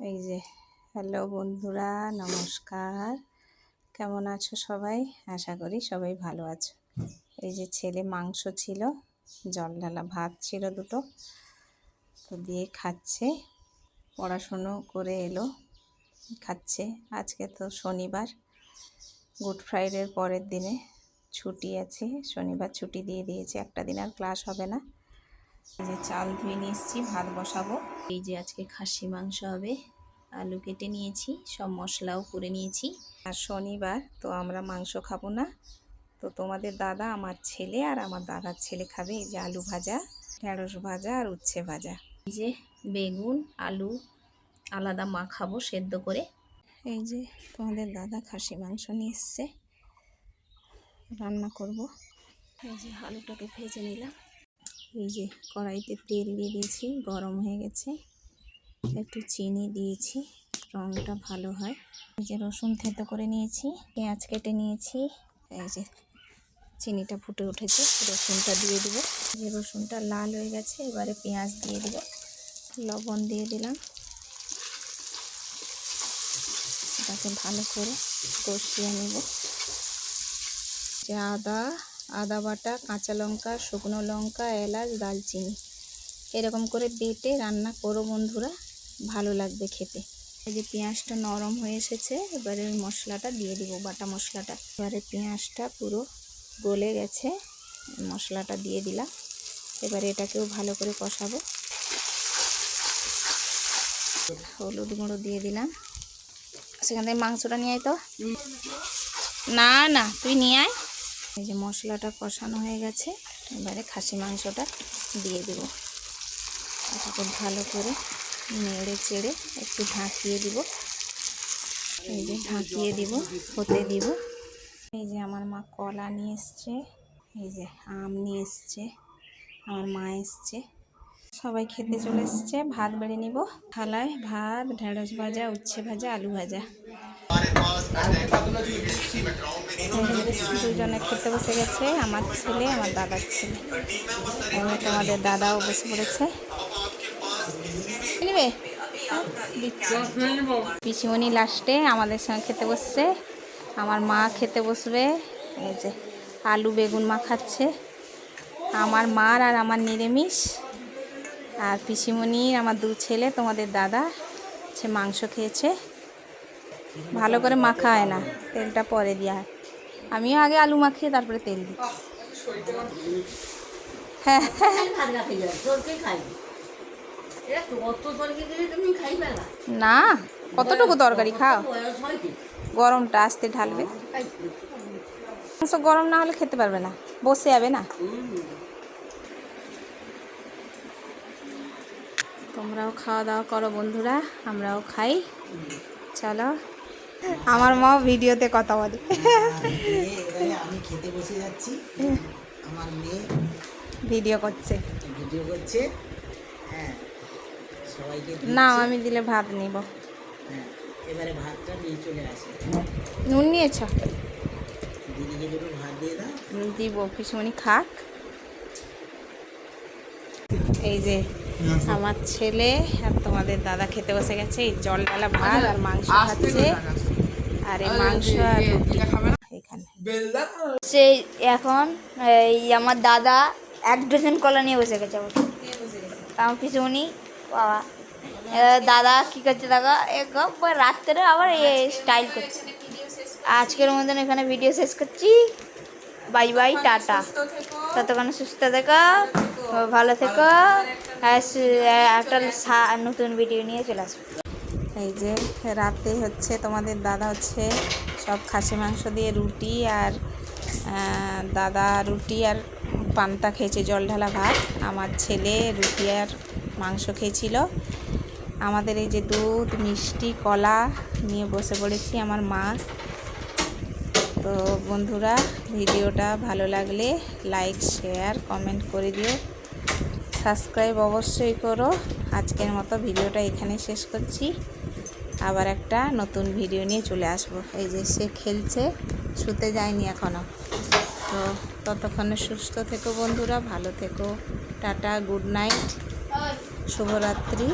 এই যে, হ্যালো বন্ধুরা, নমস্কার। কেমন আছো সবাই? আশা করি সবাই ভালো আছো। এই যে ছেলে মাংস ছিল, জল ঢালা ভাত ছিল দুটো, তো দিয়ে খাচ্ছে। পড়াশুনো করে এলো, খাচ্ছে। আজকে তো শনিবার, গুড ফ্রাইডের পরের দিনে ছুটি আছে। শনিবার ছুটি দিয়ে দিয়েছে, একটা দিন আর ক্লাস হবে না। যে চাল ধুয়ে নিয়ে এসেছি, ভাত বসাবো। এই যে আজকে খাসি মাংস হবে, আলু কেটে নিয়েছি, সব মশলাও করে নিয়েছি। আর শনিবার তো আমরা মাংস খাব না। তো তোমাদের দাদা, আমার ছেলে আর আমার দাদার ছেলে খাবে এই যে আলু ভাজা, ঢেঁড়স ভাজা আর উচ্ছে ভাজা। এই যে বেগুন, আলু আলাদা মাখাবো সেদ্ধ করে। এই যে তোমাদের দাদা খাসি মাংস নিয়ে এসছে। রান্না করব। এই যে আলুটাকে ভেজে নিলাম। এই যে কড়াইতে তেল দিয়ে দিয়েছি, গরম হয়ে গেছে। একটু চিনি দিয়েছি রঙটা ভালো হয়। এই যে রসুন থেঁতো করে নিয়েছি, পেঁয়াজ কেটে নিয়েছি, এই যে চিনিটা ফুটে উঠেছে, রসুনটা দিয়ে দেবো। যে রসুনটা লাল হয়ে গেছে, এবারে পেঁয়াজ দিয়ে দেবো, লবণ দিয়ে দিলাম। এটাকে ভালো করে কষিয়ে নেব। যে আদা আদা বাটা, কাঁচা লঙ্কা, শুকনো লঙ্কা, এলাচ দালচিনি এরকম করে বেটে রান্না করো বন্ধুরা, ভালো লাগবে খেতে। এই যে পেঁয়াজটা নরম হয়ে এসেছে, এবারে ওই মশলাটা দিয়ে দিব, বাটা মশলাটা। এবারে পেঁয়াজটা পুরো গলে গেছে, মশলাটা দিয়ে দিলাম। এবারে এটাকেও ভালো করে কষাবো। হলুদ গুঁড়ো দিয়ে দিলাম। সেখান থেকে মাংসটা নিয়ে আয় তো। না না, তুই নিয়ে আয়। এই যে মশলাটা কষানো হয়ে গেছে, এবারে খাসি মাংসটা দিয়ে দেব। এটাকে ভালো করে নেড়ে চেড়ে একটু ঢাকিয়ে দিব। এই যে ঢাকিয়ে দিব, হতে দিব। এই যে আমার মা কলা নিয়ে এসছে, এই যে আম নিয়ে এসছে, আমার মা এসছে। সবাই খেতে চলে এসছে, ভাত বেড়ে নিব। থালায় ভাত, ঢেঁড়স ভাজা, উচ্ছে ভাজা, আলু ভাজা। দুজনে খেতে বসে গেছে, আমার ছেলে, আমার দাদার ছেলে। এবার তোমাদের দাদাও বসে পড়েছে। পিসিমণি লাস্টে আমাদের সঙ্গে খেতে বসছে। আমার মা খেতে বসবে। এই যে, আলু বেগুন মা খাচ্ছে আমার মার আর আমার নিরামিষ। আর পিসিমণির আমার দু ছেলে, তোমাদের দাদা, সে মাংস খেয়েছে। ভালো করে মাখা হয় না, তেলটা পরে দেওয়া হয় আমিও আগে আলু মাখিয়ে তারপরে তেল দিই। হ্যাঁ। না, কতটুকু তরকারি খাও? গরমটা আসতে ঢালবে। গরম না হলে খেতে পারবে না, বসে যাবে না। তোমরাও খাওয়া দাওয়া করো বন্ধুরা, আমরাও খাই। চলো। আমার মা ভিডিওতে কথা বলে। আমি খেতে বসে যাচ্ছি আমার মেয়ে ভিডিও করছে। ভিডিও করছে হ্যাঁ সবাইকে না, আমি দিলে ভাত নিব। এবারে ভাতটা নিয়ে চলে আসে নুন নিয়েছ? দিদিকে দুটো ভাত দিয়ে দাও দিব কিছুমনি খাক। এই যে আমার ছেলে আর তোমাদের দাদা খেতে বসে গেছে এই জল ডালা ভাত আর মাংস খাচ্ছে। আর এই মাংস আর এখানে। সেই এখন এই আমার দাদা এক ডজন কলা নিয়ে বসে গেছে আমার। আমার পিছুনি বাবা। দাদা কী করছে দাদা রাত্রে আবার স্টাইল করছে। আজকের মতন এখানে ভিডিও শেষ করছি। Bye bye tata. ততক্ষণ সুস্থ থেকো। ভালো থেকো। একটা সা- নতুন ভিডিও নিয়ে চলে আসব। এই যে, রাতে হচ্ছে তোমাদের দাদা হচ্ছে সব খাসি মাংস দিয়ে রুটি আর দাদা রুটি আর পান্তা খেয়েছে, জল ঢালা ভাত। আমার ছেলে রুটি আর মাংস খেয়েছিল। আমাদের এই যে দুধ, মিষ্টি, কলা নিয়ে বসে পড়েছি আমার মা। তো বন্ধুরা, ভিডিওটা ভালো লাগলে লাইক শেয়ার কমেন্ট করে দিও। সাবস্ক্রাইব অবশ্যই করো। আজকের মতো ভিডিওটা এখানে শেষ করছি। আবার একটা নতুন ভিডিও নিয়ে চলে আসব। এই যে সে খেলছে, শুতে যায়নি এখনও তো ততক্ষণে সুস্থ থেকো বন্ধুরা, ভালো থেকো। Tata, good night. শুভরাত্রি।